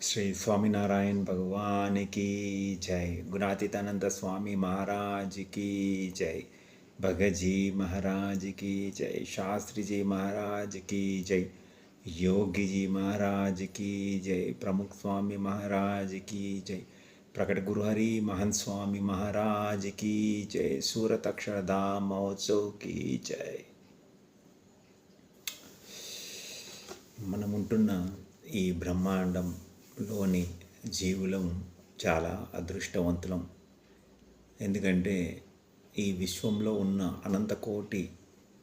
శ్రీ స్వామినారాయణ భగవాన్ की जय गुणातीतानंद स्वामी महाराज की जय भगत जी महाराज की जय शास्त्री जी महाराज की जय योगी जी महाराज की जय प्रमुख स्वामी महाराज की जय प्रकट गुरु हरि महंत स्वामी महाराज की जय सूरत अक्षरधाम महोत्सव की जय మనం ఉంటున్న ఈ లోని జీవులం చాలా అదృష్టవంతులం. ఎందుకంటే ఈ విశ్వంలో ఉన్న అనంతకోటి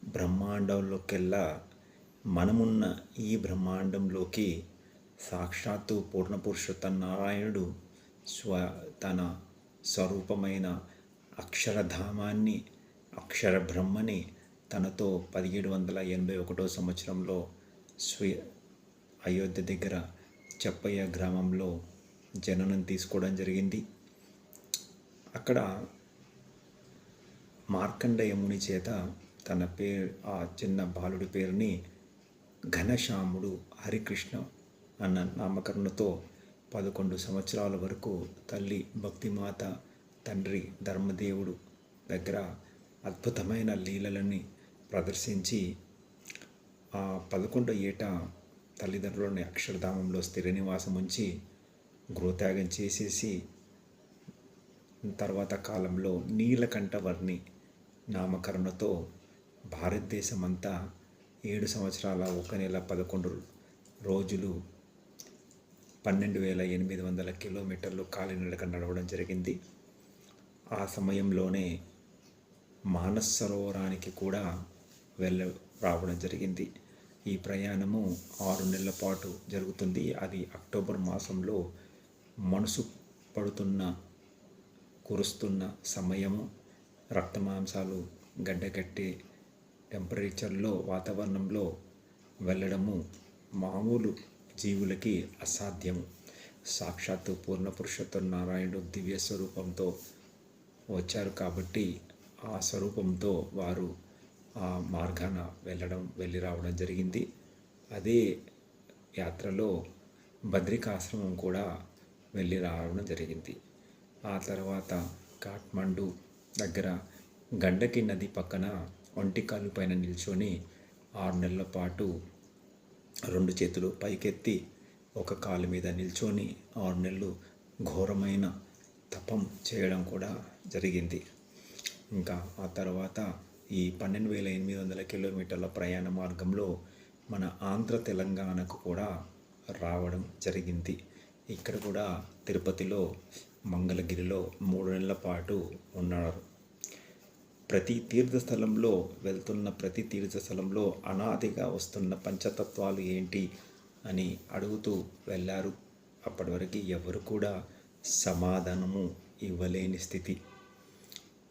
బ్రహ్మాండంలోకెల్లా మనమున్న ఈ బ్రహ్మాండంలోకి సాక్షాత్తు పూర్ణపురుషోత్త నారాయణుడు స్వ తన స్వరూపమైన అక్షరధామాన్ని అక్షర బ్రహ్మని తనతో పదిహేడు వందల ఎనభై ఒకటో సంవత్సరంలో స్వీ అయోధ్య దగ్గర చెప్పయ్య గ్రామంలో జననం తీసుకోవడం జరిగింది. అక్కడ మార్కండయముని చేత తన పేరు ఆ చిన్న బాలుడి పేరుని ఘనశ్యాముడు హరికృష్ణ అన్న నామకరణతో పదకొండు సంవత్సరాల వరకు తల్లి భక్తిమాత తండ్రి ధర్మదేవుడు దగ్గర అద్భుతమైన లీలలని ప్రదర్శించి ఆ పదకొండో ఏట తల్లిదండ్రులని అక్షరధామంలో స్థిర నివాసం ఉంచి గృహత్యాగం చేసేసి తర్వాత కాలంలో నీలకంఠవర్ణి నామకరణతో భారతదేశం అంతా ఏడు సంవత్సరాల ఒక నెల పదకొండు రోజులు పన్నెండు వేల ఎనిమిది వందల కిలోమీటర్లు కాలినడక నడవడం జరిగింది. ఆ సమయంలోనే మానస్ సరోవరానికి కూడా వెళ్ళ రావడం జరిగింది. ఈ ప్రయాణము ఆరు నెలల పాటు జరుగుతుంది. అది అక్టోబర్ మాసంలో మనసు పడుతున్న కురుస్తున్న సమయము. రక్తమాంసాలు గడ్డగట్టే టెంపరేచర్లో వాతావరణంలో వెళ్ళడము మామూలు జీవులకి అసాధ్యము. సాక్షాత్తు పూర్ణ పురుషోత్త నారాయణుడు దివ్య స్వరూపంతో వచ్చారు కాబట్టి ఆ స్వరూపంతో వారు మార్గాన వెళ్ళడం వెళ్ళి రావడం జరిగింది. అదే యాత్రలో బద్రికాశ్రమం కూడా వెళ్ళి రావడం జరిగింది. ఆ తర్వాత కాఠ్మండు దగ్గర గండకి నది పక్కన ఒంటికాలు పైన నిల్చొని ఆరు నెలల పాటు రెండు చేతులు పైకెత్తి ఒక కాలు మీద నిల్చొని ఆరు నెలలు ఘోరమైన తపం చేయడం కూడా జరిగింది. ఇంకా ఆ తర్వాత ఈ పన్నెండు వేల ఎనిమిది వందల కిలోమీటర్ల ప్రయాణ మార్గంలో మన ఆంధ్ర తెలంగాణకు కూడా రావడం జరిగింది. ఇక్కడ కూడా తిరుపతిలో మంగళగిరిలో మూడు నెలల పాటు ఉన్నారు. ప్రతి తీర్థస్థలంలో వెళ్తున్న ప్రతి తీర్థస్థలంలో అనాదిగా వస్తున్న పంచతత్వాలు ఏంటి అని అడుగుతూ వెళ్ళారు. అప్పటి వరకు ఎవరు కూడా సమాధానము ఇవ్వలేని స్థితి.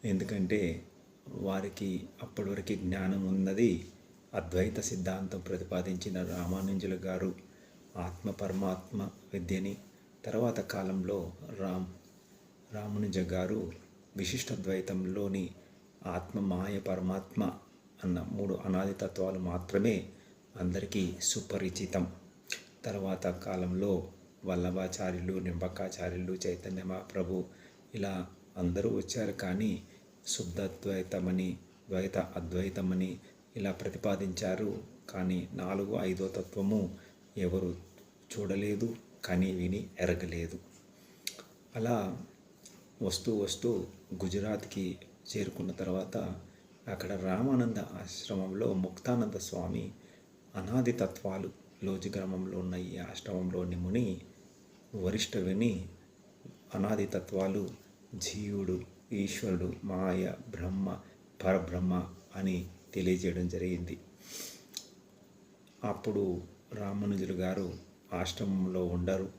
ఎందుకంటే వారికి అప్పటి వరకు జ్ఞానం ఉన్నది. అద్వైత సిద్ధాంతం ప్రతిపాదించిన రామానుజుల గారు ఆత్మ పరమాత్మ విద్యని తర్వాత కాలంలో రామ్ రామానుజ గారు విశిష్టద్వైతంలోని ఆత్మ మాయ పరమాత్మ అన్న మూడు అనాది తత్వాలు మాత్రమే అందరికీ సుపరిచితం. తర్వాత కాలంలో వల్లభాచార్యులు నింబకాచార్యులు చైతన్య మహాప్రభు ఇలా అందరూ వచ్చారు కానీ శుద్ధద్వైతమని ద్వైత అద్వైతమని ఇలా ప్రతిపాదించారు. కానీ నాలుగు ఐదో తత్వము ఎవరు చూడలేదు కానీ విని ఎరగలేదు. అలా వస్తూ వస్తూ గుజరాత్కి చేరుకున్న తర్వాత అక్కడ రామానంద ఆశ్రమంలో ముక్తానంద స్వామి అనాది తత్వాలు లోజి గ్రామంలో ఉన్న ఈ ఆశ్రమంలోని ముని వరిష్ట విని అనాది తత్వాలు జీవుడు ఈశ్వరుడు మాయ బ్రహ్మ పరబ్రహ్మ అని తెలియజేయడం జరిగింది. అప్పుడు రామానుజులు గారు ఆశ్రమంలో ఉండరు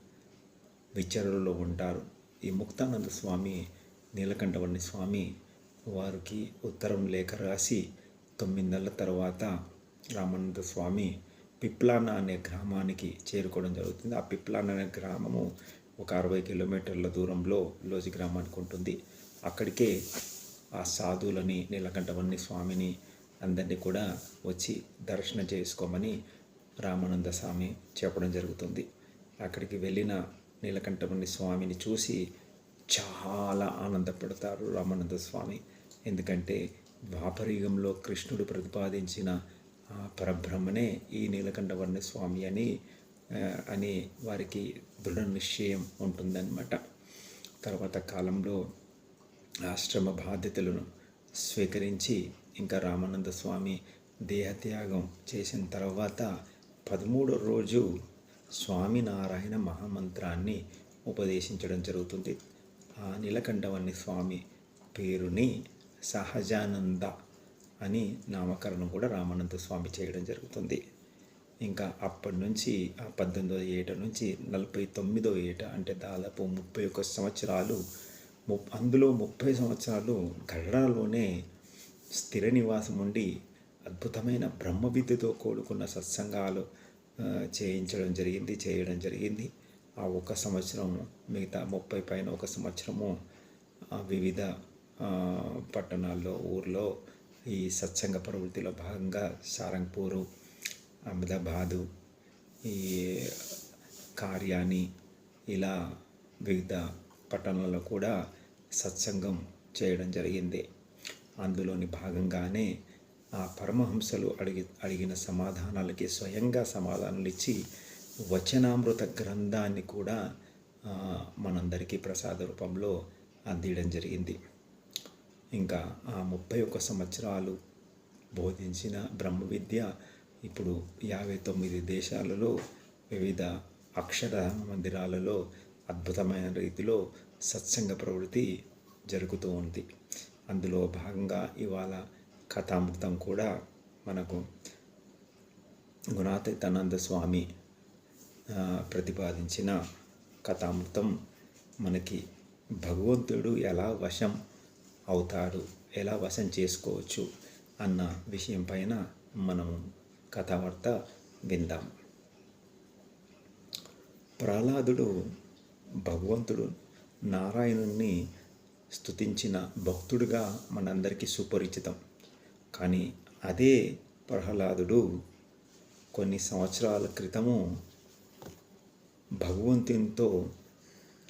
విచరులలో ఉంటారు. ఈ ముక్తానంద స్వామి నీలకంఠవర్ణి స్వామి వారికి ఉత్తరం లేఖ రాసి తొమ్మిది నెలల తర్వాత రామానంద స్వామి పిప్లాన అనే గ్రామానికి చేరుకోవడం జరుగుతుంది. ఆ పిప్లాన అనే గ్రామము ఒక అరవై కిలోమీటర్ల దూరంలో లోజి గ్రామానికి ఉంటుంది. అక్కడికే ఆ సాధువులని నీలకంఠవన్ని స్వామిని అందరినీ కూడా వచ్చి దర్శనం చేసుకోమని రామానంద స్వామి చెప్పడం జరుగుతుంది. అక్కడికి వెళ్ళిన నీలకంఠముని స్వామిని చూసి చాలా ఆనందపడతారు రామానంద స్వామి. ఎందుకంటే ద్వాపరయుగంలో కృష్ణుడు ప్రతిపాదించిన ఆ పరబ్రహ్మనే ఈ నీలకంఠవర్ణ స్వామి అని అని వారికి దృఢ నిశ్చయం ఉంటుందన్నమాట. తర్వాత కాలంలో ఆశ్రమ బాధ్యతలను స్వీకరించి ఇంకా రామానంద స్వామి దేహత్యాగం చేసిన తర్వాత పదమూడో రోజు స్వామినారాయణ మహామంత్రాన్ని ఉపదేశించడం జరుగుతుంది. ఆ నీలకంఠవన్ని స్వామి పేరుని సహజానంద అని నామకరణం కూడా రామానంద స్వామి చేయడం జరుగుతుంది. ఇంకా అప్పటి నుంచి ఆ పద్దెనిమిదో ఏట నుంచి నలభై తొమ్మిదో ఏట అంటే దాదాపు ముప్పై ఒక్క సంవత్సరాలు అందులో ముప్పై సంవత్సరాలు గడ్డలోనే స్థిర నివాసం ఉండి అద్భుతమైన బ్రహ్మ విద్యతో కూడుకున్న సత్సంగాలు చేయించడం జరిగింది చేయడం జరిగింది. ఆ ఒక సంవత్సరం మిగతా ముప్పై పైన ఒక సంవత్సరము వివిధ పట్టణాల్లో ఊర్లో ఈ సత్సంగ ప్రవృత్తిలో భాగంగా సారంగపూరు అహ్మదాబాదు ఈ కార్యాని ఇలా వివిధ పట్టణాల్లో కూడా సత్సంగం చేయడం జరిగింది. అందులోని భాగంగానే ఆ పరమహంసలు అడిగి అడిగిన సమాధానాలకి స్వయంగా సమాధానాలు ఇచ్చి వచనామృత గ్రంథాన్ని కూడా మనందరికీ ప్రసాద రూపంలో అందియడం జరిగింది. ఇంకా ఆ ముప్పై ఒక్క సంవత్సరాలు బోధించిన బ్రహ్మ విద్య ఇప్పుడు యాభై తొమ్మిది దేశాలలో వివిధ అక్షర మందిరాలలో అద్భుతమైన రీతిలో సత్సంగ ప్రవృత్తి జరుగుతూ ఉంది. అందులో భాగంగా ఇవాళ కథామృతం కూడా మనకు గుణాతీతానంద స్వామి ప్రతిపాదించిన కథామృతం మనకి భగవంతుడు ఎలా వశం అవుతాడు ఎలా వశం చేసుకోవచ్చు అన్న విషయం పైన మనం కథావార్త విందాం. ప్రహ్లాదుడు భగవంతుడు నారాయణుణ్ణి స్తుతించిన భక్తుడిగా మనందరికీ సుపరిచితం. కానీ అదే ప్రహ్లాదుడు కొన్ని సంవత్సరాల క్రితము భగవంతునితో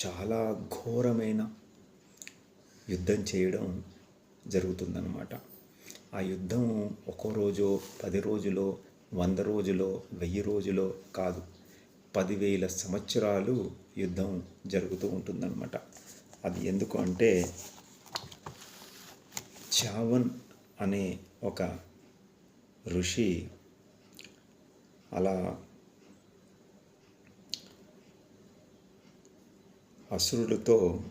చాలా ఘోరమైన యుద్ధం చేయడం జరుగుతుందన్నమాట. ఆ యుద్ధం ఒక్కో రోజు పది రోజులో వంద రోజులో వెయ్యి రోజులో కాదు. పదివేల సంవత్సరాలు యుద్ధం జరుగుతూ ఉంటుందన్నమాట. అది ఎందుకు అంటే చావన్ అనే ఒక ఋషి అలా అసురులతో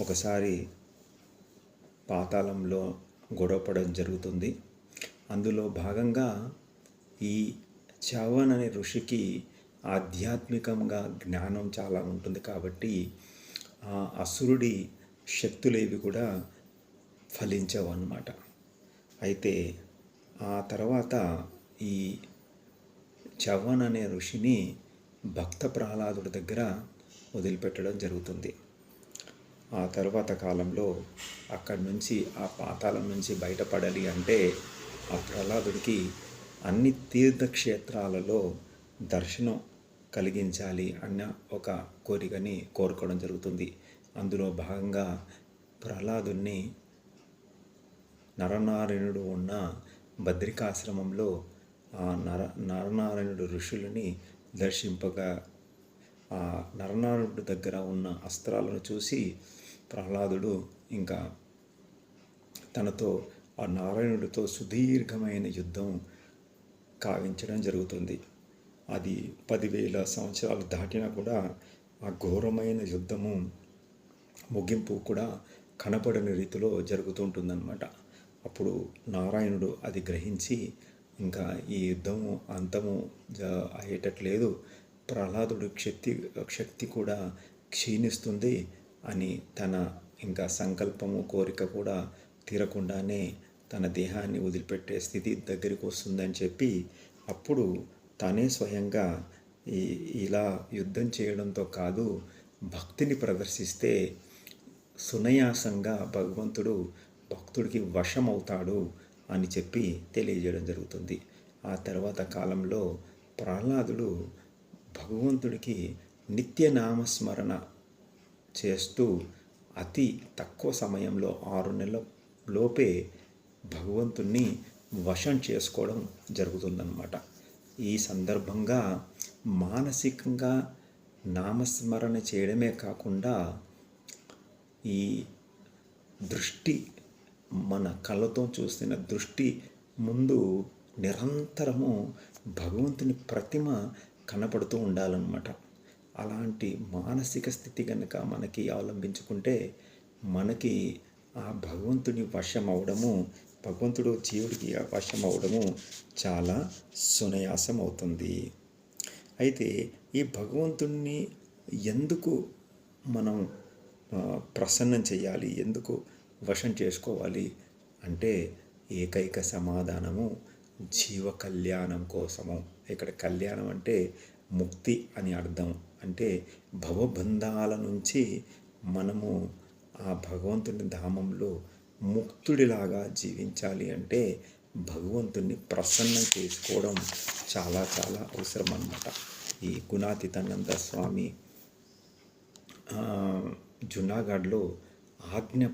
ఒకసారి పాతాళంలో గొడవపడడం జరుగుతుంది. అందులో భాగంగా ఈ చావన్ అనే ఋషికి ఆధ్యాత్మికంగా జ్ఞానం చాలా ఉంటుంది కాబట్టి ఆ అసురుడి శక్తులేవి కూడా ఫలించవు అన్నమాట. అయితే ఆ తర్వాత ఈ చవన్ అనే ఋషిని భక్త ప్రహ్లాదుడి దగ్గర వదిలిపెట్టడం జరుగుతుంది. ఆ తర్వాత కాలంలో అక్కడి నుంచి ఆ పాతాళం నుంచి బయటపడాలి అంటే ఆ ప్రహ్లాదుడికి అన్ని తీర్థక్షేత్రాలలో దర్శనం కలిగించాలి అన్న ఒక కోరికని కోరుకోవడం జరుగుతుంది. అందులో భాగంగా ప్రహ్లాదుని నరనారాయణుడు ఉన్న బద్రికాశ్రమంలో ఆ నర నరనారాయణుడు ఋషులని దర్శింపగా ఆ నరనారాయణుడు దగ్గర ఉన్న అస్త్రాలను చూసి ప్రహ్లాదుడు ఇంకా తనతో ఆ నారాయణుడితో సుదీర్ఘమైన యుద్ధం కావించడం జరుగుతుంది. అది పదివేల సంవత్సరాలు దాటినా కూడా ఆ ఘోరమైన యుద్ధము ముగింపు కూడా కనపడని రీతిలో జరుగుతుంటుందన్నమాట అప్పుడు నారాయణుడు అది గ్రహించి ఇంకా ఈ యుద్ధము అంతము అయ్యేటట్లేదు ప్రహ్లాదుడు శక్తి శక్తి కూడా క్షీణిస్తుంది అని తన ఇంకా సంకల్పము కోరిక కూడా తీరకుండానే తన దేహాన్ని వదిలిపెట్టే స్థితి దగ్గరికి వస్తుందని చెప్పి అప్పుడు తానే స్వయంగా ఈ ఇలా యుద్ధం చేయడంతో కాదు భక్తిని ప్రదర్శిస్తే సునయాసంగా భగవంతుడు భక్తుడికి వశమవుతాడు అని చెప్పి తెలియజేయడం జరుగుతుంది. ఆ తర్వాత కాలంలో ప్రహ్లాదుడు భగవంతుడికి నిత్య నామస్మరణ చేస్తూ అతి తక్కువ సమయంలో ఆరు నెలల లోపే భగవంతుణ్ణి వశం చేసుకోవడం జరుగుతుందన్నమాట. ఈ సందర్భంగా మానసికంగా నామస్మరణ చేయడమే కాకుండా ఈ దృష్టి మన కళ్ళతో చూస్తున్న దృష్టి ముందు నిరంతరము భగవంతుని ప్రతిమ కనపడుతూ ఉండాలన్నమాట. అలాంటి మానసిక స్థితి కనుక మనకి అవలంబించుకుంటే మనకి ఆ భగవంతుని వశం అవడము భగవంతుడు జీవుడికి వశం అవడము చాలా సునయాసం అవుతుంది అయితే ఈ భగవంతుణ్ణి ఎందుకు మనం ప్రసన్నం చేయాలి? ఎందుకు వశం చేసుకోవాలి? అంటే ఏకైక సమాధానము జీవ కళ్యాణం కోసము. ఇక్కడ కళ్యాణం అంటే ముక్తి అని అర్థం. అంటే భవబంధాల నుంచి మనము ఆ భగవంతుని ధామంలో ముక్తుడిలాగా జీవించాలి అంటే భగవంతుణ్ణి ప్రసన్నం చేసుకోవడం చాలా చాలా అవసరం అన్నమాట ఈ గుణాతీతానంద స్వామి జునాగఢ్లో ఆజ్ఞ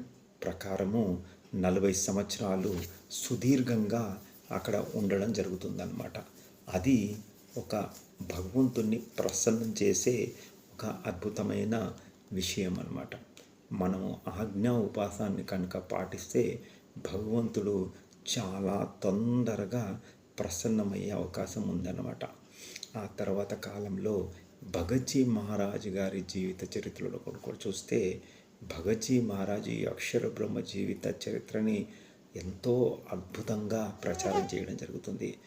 ప్రకారము నలభై సంవత్సరాలు సుదీర్ఘంగా అక్కడ ఉండడం జరుగుతుందన్నమాట. అది ఒక భగవంతుణ్ణి ప్రసన్నం చేసే ఒక అద్భుతమైన విషయం అన్నమాట మనం ఆజ్ఞా ఉపాసాన్ని కనుక పాటిస్తే భగవంతుడు చాలా తొందరగా ప్రసన్నమయ్యే అవకాశం ఉందన్నమాట. ఆ తర్వాత కాలంలో భగత్జీ మహారాజు గారి జీవిత చరిత్రలో కూడా చూస్తే భగత్జీ మహారాజు ఈ అక్షర బ్రహ్మ జీవిత చరిత్రని ఎంతో అద్భుతంగా ప్రచారం చేయడం జరుగుతుంది.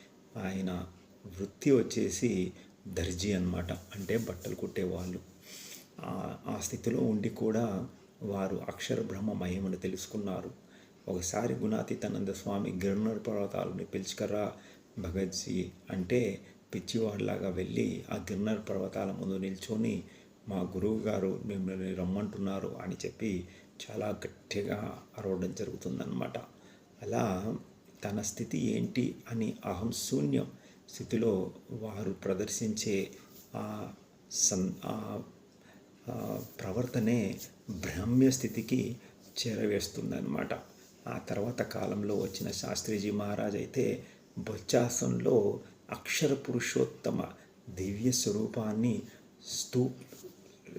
ఆయన వృత్తి వచ్చేసి దర్జీ అన్నమాట. అంటే బట్టలు కుట్టేవాళ్ళు ఆ స్థితిలో ఉండి కూడా వారు అక్షర బ్రహ్మ మహిమను తెలుసుకున్నారు. ఒకసారి గుణాతీతానంద స్వామి గిరణర్ పర్వతాలని పిలుచుకరా భగత్జీ అంటే పిచ్చివాడిలాగా వెళ్ళి ఆ గిర్నర్ పర్వతాల ముందు నిల్చొని మా గురువు గారు మిమ్మల్ని రమ్మంటున్నారు అని చెప్పి చాలా గట్టిగా అరవడం జరుగుతుందన్నమాట. అలా తన స్థితి ఏంటి అని అహం శూన్యం స్థితిలో వారు ప్రదర్శించే ఆ సన్ ఆ ప్రవర్తనే భ్రామ్య స్థితికి చేరవేస్తుందన్నమాట. ఆ తర్వాత కాలంలో వచ్చిన శాస్త్రిజీ మహారాజ్ అయితే బొచ్చాసంలో అక్షర పురుషోత్తమ దివ్య స్వరూపాన్ని స్తూ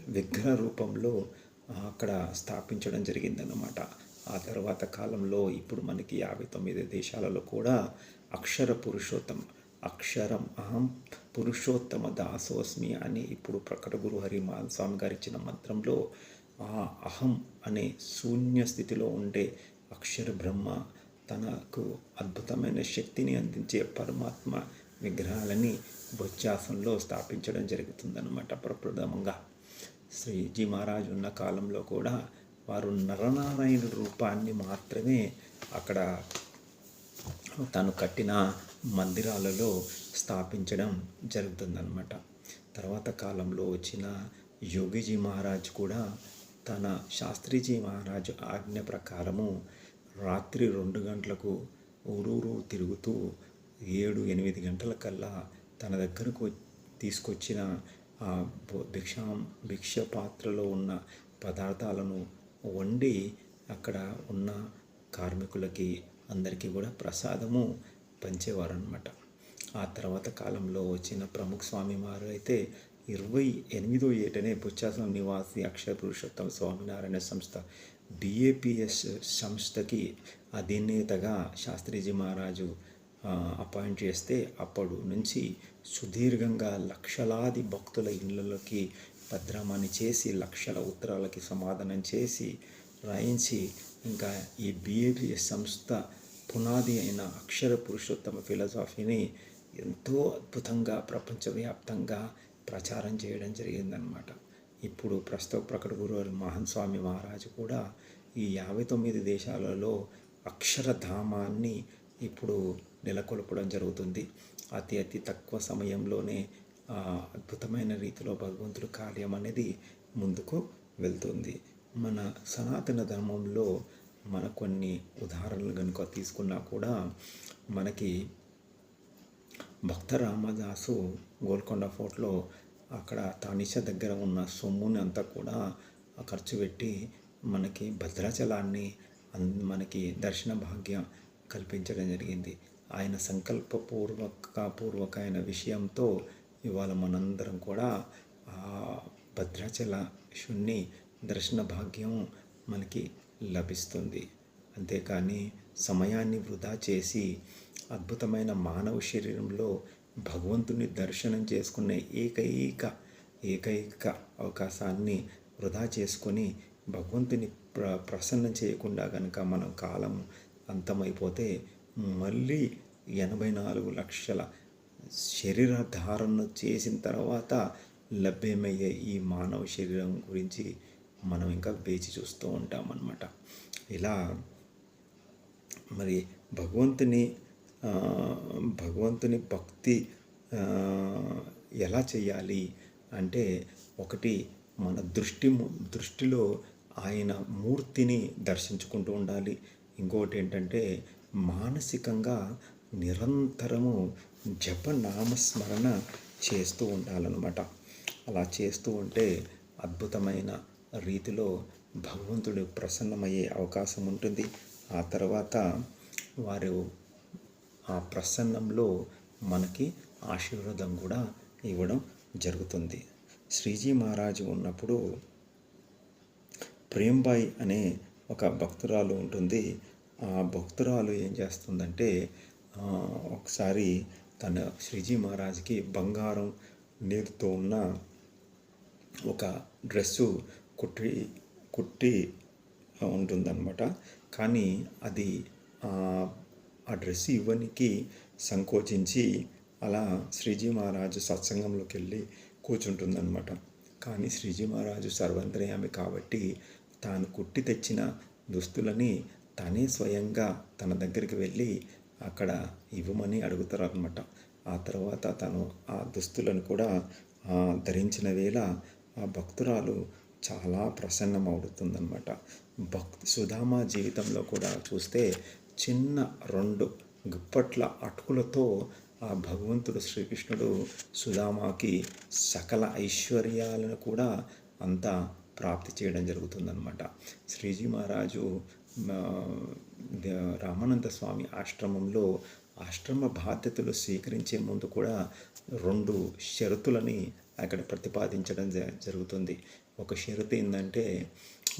విగ్రహ రూపంలో అక్కడ స్థాపించడం జరిగిందన్నమాట. ఆ తర్వాత కాలంలో ఇప్పుడు మనకి యాభై తొమ్మిది దేశాలలో కూడా అక్షర పురుషోత్తమ అక్షరం అహం పురుషోత్తమ దాసోస్మి అని ఇప్పుడు ప్రకట గురు హరిమాన్ స్వామి గారు ఇచ్చిన మంత్రంలో ఆ అహం అనే శూన్య స్థితిలో ఉండే అక్షర బ్రహ్మ తనకు అద్భుతమైన శక్తిని అందించే పరమాత్మ విగ్రహాలని బొచ్చాసంలో స్థాపించడం జరుగుతుందన్నమాట ప్రప్రథమంగా. శ్రీజీ మహారాజు ఉన్న కాలంలో కూడా వారు నరనారాయణ రూపాన్ని మాత్రమే అక్కడ తను కట్టిన మందిరాలలో స్థాపించడం జరుగుతుందన్నమాట. తర్వాత కాలంలో వచ్చిన యోగిజీ మహారాజ్ కూడా తన శాస్త్రీజీ మహారాజు ఆజ్ఞ ప్రకారము రాత్రి రెండు గంటలకు ఊరూరు తిరుగుతూ ఏడు ఎనిమిది గంటల కల్లా తన దగ్గరకు తీసుకొచ్చిన ఆ భిక్షా భిక్ష పాత్రలో ఉన్న పదార్థాలను వండి అక్కడ ఉన్న కార్మికులకి అందరికీ కూడా ప్రసాదము పంచేవారు అనమాట ఆ తర్వాత కాలంలో వచ్చిన ప్రముఖ స్వామి వారు అయితే ఇరవై ఎనిమిదో ఏటనే బుచ్చాసం నివాసి అక్షర పురుషోత్తమ స్వామినారాయణ సంస్థ బిఏపిఎస్ సంస్థకి అధినేతగా శాస్త్రీజీ మహారాజు అపాయింట్ చేస్తే అప్పుడు నుంచి సుదీర్ఘంగా లక్షలాది భక్తుల ఇళ్ళలోకి భద్రామాన్ని చేసి లక్షల ఉత్తరాలకి సమాధానం చేసి రాయించి ఇంకా ఈ బిఏపిఎస్ సంస్థ పునాది అయిన అక్షర పురుషోత్తమ ఫిలాసఫీని ఎంతో అద్భుతంగా ప్రపంచవ్యాప్తంగా ప్రచారం చేయడం జరిగిందనమాట ఇప్పుడు ప్రస్తుత ప్రకట గురు మహన్ స్వామి మహారాజు కూడా ఈ యాభై తొమ్మిది దేశాలలో అక్షరధామాన్ని ఇప్పుడు నెలకొల్పడం జరుగుతుంది. అతి అతి తక్కువ సమయంలోనే అద్భుతమైన రీతిలో భగవంతుడి కార్యం అనేది ముందుకు వెళ్తుంది. మన సనాతన ధర్మంలో మన కొన్ని ఉదాహరణలు కనుక తీసుకున్నా కూడా మనకి భక్త రామదాసు గోల్కొండ ఫోర్ట్లో అక్కడ తానిష దగ్గర ఉన్న సొమ్ముని అంతా కూడా ఖర్చు పెట్టి మనకి భద్రాచలాన్ని మనకి దర్శన భాగ్యం కల్పించడం జరిగింది. ఆయన సంకల్పపూర్వక పూర్వకమైన విషయంతో ఇవాళ మనందరం కూడా ఆ భద్రాచల దర్శన భాగ్యం మనకి లభిస్తుంది. అంతేకాని సమయాన్ని వృధా చేసి అద్భుతమైన మానవ శరీరంలో భగవంతుని దర్శనం చేసుకునే ఏకైక ఏకైక అవకాశాన్ని వృధా చేసుకొని భగవంతుని ప్ర ప్రసన్నం చేయకుండా కనుక మనం కాలం అంతమైపోతే మళ్ళీ ఎనభై నాలుగు లక్షల శరీర ధారణ చేసిన తర్వాత లభ్యమయ్యే ఈ మానవ శరీరం గురించి మనం ఇంకా వేచి చూస్తూ ఉంటామన్నమాట. ఇలా మరి భగవంతుని భగవంతుని భక్తి ఎలా చేయాలి అంటే ఒకటి మన దృష్టి దృష్టిలో ఆయన మూర్తిని దర్శించుకుంటూ ఉండాలి. ఇంకోటి ఏంటంటే మానసికంగా నిరంతరము జపనామస్మరణ చేస్తూ ఉండాలన్నమాట. అలా చేస్తూ ఉంటే అద్భుతమైన రీతిలో భగవంతుడు ప్రసన్నమయ్యే అవకాశం ఉంటుంది. ఆ తర్వాత వారు ఆ ప్రసన్నంలో మనకి ఆశీర్వాదం కూడా ఇవ్వడం జరుగుతుంది. శ్రీజీ మహారాజు ఉన్నప్పుడు ప్రేమ్బాయి అనే ఒక భక్తురాలు ఉంటుంది. ఆ భక్తురాలు ఏం చేస్తుందంటే ఒకసారి తన శ్రీజీ మహారాజ్కి బంగారం నీరుతో ఉన్న ఒక డ్రెస్సు కుట్టి కుట్టి ఉంటుందన్నమాట. కానీ అది ఆ, డ్రెస్ ఇవ్వనికి సంకోచించి అలా శ్రీజీ మహారాజు సత్సంగంలోకి వెళ్ళి కూర్చుంటుందన్నమాట. కానీ శ్రీజీ మహారాజు సర్వంతర్యామి కాబట్టి తాను కుట్టి తెచ్చిన దుస్తులని తనే స్వయంగా తన దగ్గరికి వెళ్ళి అక్కడ ఇవ్వమని అడుగుతారు అనమాట ఆ తర్వాత తను ఆ దుస్తులను కూడా ధరించిన వేళ ఆ భక్తురాలు చాలా ప్రసన్నం అవుతుందన్నమాట భక్తి సుధామ జీవితంలో కూడా చూస్తే చిన్న రెండు గుప్పట్ల అటుకులతో ఆ భగవంతుడు శ్రీకృష్ణుడు సుధామాకి సకల ఐశ్వర్యాలను కూడా అంతా ప్రాప్తి చేయడం జరుగుతుందన్నమాట. శ్రీజీ మహారాజు రామానంద స్వామి ఆశ్రమంలో ఆశ్రమ బాధ్యతలు స్వీకరించే ముందు కూడా రెండు షరతులని అక్కడ ప్రతిపాదించడం జ- జరుగుతుంది. ఒక షరతు ఏంటంటే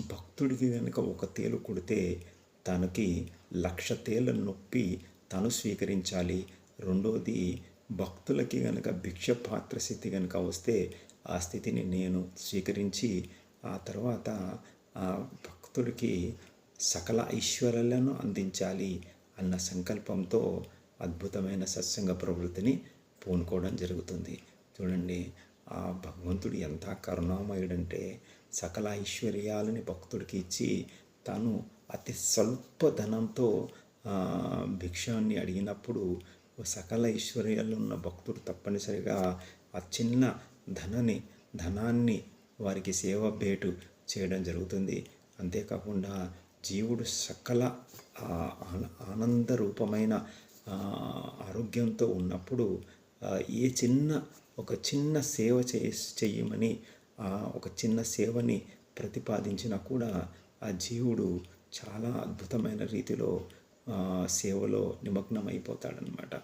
భక్తుడికి కనుక ఒక తేలు కొడితే తనకి లక్ష తేళ్ళ నొప్పి తను స్వీకరించాలి. రెండోది భక్తులకి కనుక భిక్ష పాత్ర స్థితి కనుక వస్తే ఆ స్థితిని నేను స్వీకరించి ఆ తర్వాత ఆ భక్తుడికి సకల ఐశ్వర్యాలను అందించాలి అన్న సంకల్పంతో అద్భుతమైన సత్సంగ ప్రవృత్తిని పూనుకోవడం జరుగుతుంది. చూడండి ఆ భగవంతుడు ఎంత కరుణామయుడంటే సకల ఐశ్వర్యాలని భక్తుడికి ఇచ్చి తను అతి స్వల్ప ధనంతో భిక్షాన్ని అడిగినప్పుడు సకల ఐశ్వర్యాలు ఉన్న భక్తుడు తప్పనిసరిగా ఆ చిన్న ధనని ధనాన్ని వారికి సేవ భేటు చేయడం జరుగుతుంది. అంతేకాకుండా జీవుడు సకల ఆనంద రూపమైన ఆరోగ్యంతో ఉన్నప్పుడు ఏ చిన్న ఒక చిన్న సేవ చే చెయ్యమని ఆ ఒక చిన్న సేవని ప్రతిపాదించినా కూడా ఆ జీవుడు చాలా అద్భుతమైన రీతిలో సేవలో నిమగ్నమైపోతాడనమాట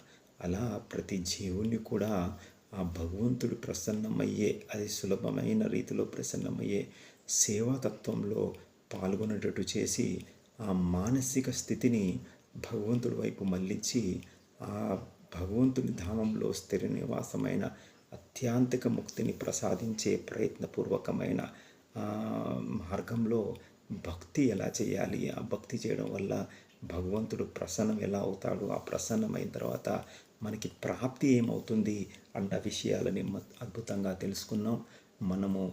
అలా ప్రతి జీవుని కూడా ఆ భగవంతుడు ప్రసన్నమయ్యే అది సులభమైన రీతిలో ప్రసన్నమయ్యే సేవాతత్వంలో పాల్గొనేటట్టు చేసి ఆ మానసిక స్థితిని భగవంతుడి వైపు మళ్ళించి ఆ భగవంతుని ధామంలో స్థిర నివాసమైన అత్యాంతిక ముక్తిని ప్రసాదించే ప్రయత్నపూర్వకమైన మార్గంలో భక్తి ఎలా చేయాలి? ఆ భక్తి చేయడం వల్ల భగవంతుడు ప్రసన్నం ఎలా అవుతాడు? ఆ ప్రసన్నమైన తర్వాత మనకి ప్రాప్తి ఏమవుతుంది? అన్న విషయాలని అద్భుతంగా తెలుసుకున్నాం. మనము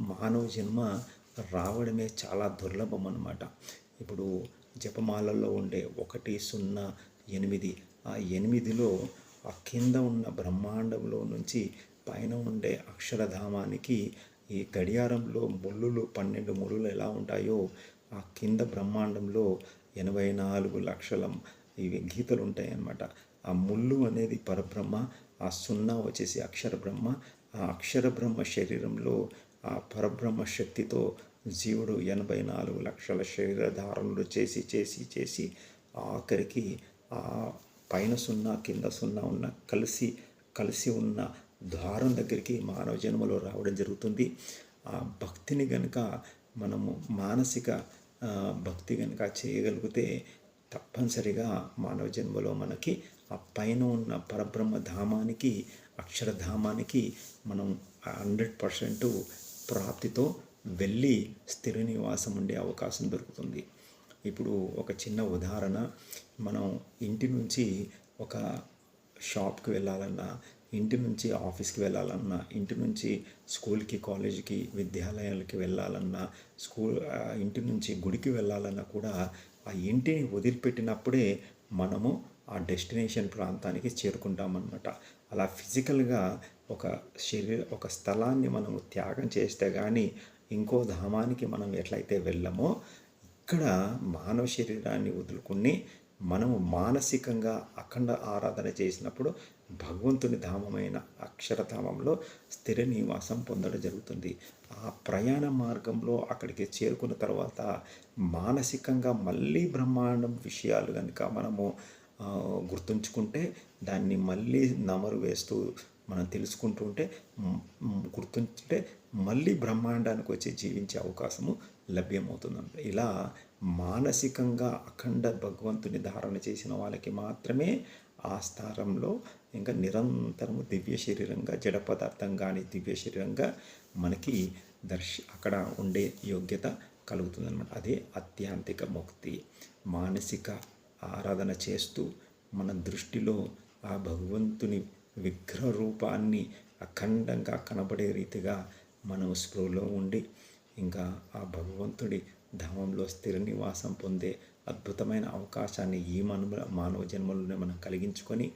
మానవ జన్మ రావడమే చాలా దుర్లభం అన్నమాట. ఇప్పుడు జపమాలలో ఉండే ఒకటి సున్నా ఎనిమిది ఆ ఎనిమిదిలో ఆ కింద ఉన్న బ్రహ్మాండంలో నుంచి పైన ఉండే అక్షరధామానికి ఈ గడియారంలో ముళ్ళులు పన్నెండు ముళ్ళులు ఎలా ఉంటాయో ఆ కింద బ్రహ్మాండంలో ఎనభై నాలుగు లక్షల ఇవి గీతలు ఉంటాయి అన్నమాట ఆ ముళ్ళు అనేది పరబ్రహ్మ ఆ సున్నా వచ్చేసి అక్షర బ్రహ్మ ఆ అక్షర బ్రహ్మ శరీరంలో ఆ పరబ్రహ్మ శక్తితో జీవుడు ఎనభై నాలుగు లక్షల శరీర ధారణలు చేసి చేసి చేసి ఆఖరికి ఆ పైన సున్నా కింద సున్నా ఉన్న కలిసి కలిసి ఉన్న ద్వారం దగ్గరికి మానవ జన్మలో రావడం జరుగుతుంది. ఆ భక్తిని గనుక మనము మానసిక భక్తి కనుక చేయగలిగితే తప్పనిసరిగా మానవ జన్మలో మనకి ఆ పైన ఉన్న పరబ్రహ్మ ధామానికి అక్షరధామానికి మనం హండ్రెడ్ పర్సెంట్ ప్రాప్తితో వెళ్ళి స్థిర నివాసం ఉండే అవకాశం దొరుకుతుంది. ఇప్పుడు ఒక చిన్న ఉదాహరణ. మనం ఇంటి నుంచి ఒక షాప్కి వెళ్ళాలన్నా ఇంటి నుంచి ఆఫీస్కి వెళ్ళాలన్నా ఇంటి నుంచి స్కూల్కి కాలేజీకి విద్యాలయాలకి వెళ్ళాలన్నా స్కూల్ ఇంటి నుంచి గుడికి వెళ్ళాలన్నా కూడా ఆ ఇంటిని వదిలిపెట్టినప్పుడే మనము ఆ డెస్టినేషన్ ప్రాంతానికి చేరుకుంటామన్నమాట. అలా ఫిజికల్గా ఒక శరీర ఒక స్థలాన్ని మనము త్యాగం చేస్తే కానీ ఇంకో ధామానికి మనం ఎట్లయితే వెళ్ళామో ఇక్కడ మానవ శరీరాన్ని వదులుకుని మనము మానసికంగా అఖండ ఆరాధన చేసినప్పుడు భగవంతుని ధామమైన అక్షరధామంలో స్థిర నివాసం పొందడం జరుగుతుంది. ఆ ప్రయాణ మార్గంలో అక్కడికి చేరుకున్న తర్వాత మానసికంగా మళ్ళీ బ్రహ్మాండం విషయాలు కనుక మనము గుర్తుంచుకుంటే దాన్ని మళ్ళీ నమరు వేస్తూ మనం తెలుసుకుంటూ ఉంటే గుర్తుంటే మళ్ళీ బ్రహ్మాండానికి వచ్చి జీవించే అవకాశము లభ్యమవుతుందంట. ఇలా మానసికంగా అఖండ భగవంతుని ధారణ చేసిన వాళ్ళకి మాత్రమే ఆ స్థానంలో ఇంకా నిరంతరము దివ్య శరీరంగా జడ పదార్థం కానీ దివ్య శరీరంగా మనకి దర్శ అక్కడ ఉండే యోగ్యత కలుగుతుందన్నమాట. అదే అత్యాంతిక ముక్తి. మానసిక ఆరాధన చేస్తూ మన దృష్టిలో ఆ భగవంతుని విగ్రహ రూపాన్ని అఖండంగా కనబడే రీతిగా మనం స్పృహలో ఉండి ఇంకా ఆ భగవంతుడి ధామంలో స్థిర నివాసం పొందే అద్భుతమైన అవకాశాన్ని ఈ మనము మానవ జన్మలోనే మనం కలిగించుకొని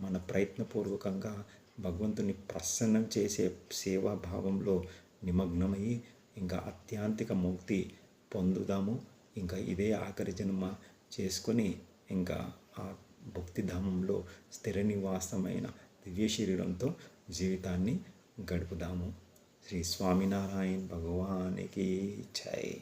మన ప్రయత్నపూర్వకంగా భగవంతుని ప్రసన్నం చేసే సేవాభావంలో నిమగ్నమై ఇంకా అత్యాంతిక ముక్తి పొందుదాము. ఇంకా ఇదే ఆఖరి జన్మ చేసుకొని ఇంకా ఆ భక్తిధామంలో స్థిర నివాసమైన దివ్య శరీరంతో జీవితాన్ని గడుపుదాము. శ్రీ స్వామినారాయణ భగవానికి జై.